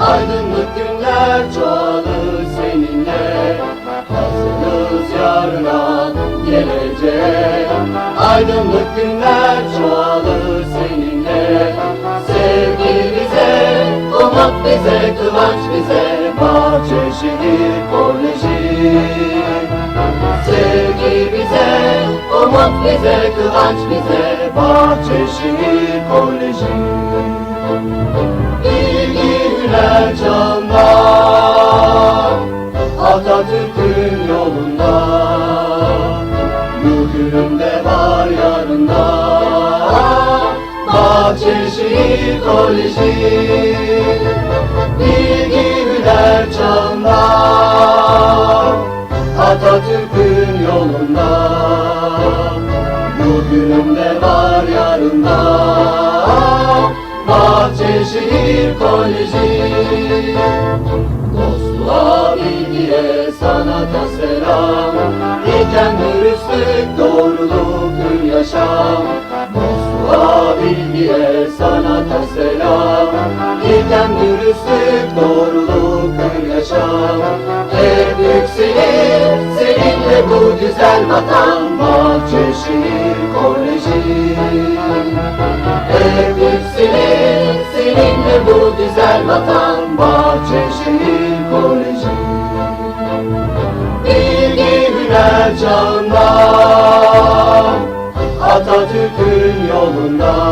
Aydınlık günler çoğalır seninle Hazırız yarına geleceğe Aydınlık günler çoğalır seninle Sevgi bize, umut bize, kıvanç bize Bahçeşehir Koleji umut bize, kıvanç bize Bahçeşehir Koleji. Bilgiler çağında Atatürk'ün yolunda. Bugün de var yarında Bahçeşehir Koleji. Bilgiler çağında Atatürk'ün yolunda Bugünüm de var yarında Bahçeşehir Koleji. Dostluğa, bilgiye, sanata selam İlken dürüstlük, doğruluk, hür yaşam. Dostluğa, bilgiye, sanata selam İlken dürüstlük, doğruluk, hür yaşam. Hep yükselir bu güzel vatan Bahçeşehir Koleji. Hep yükselir seninle bu güzel vatan Bahçeşehir Koleji. Bilgi hüner çağında Atatürk'ün yolunda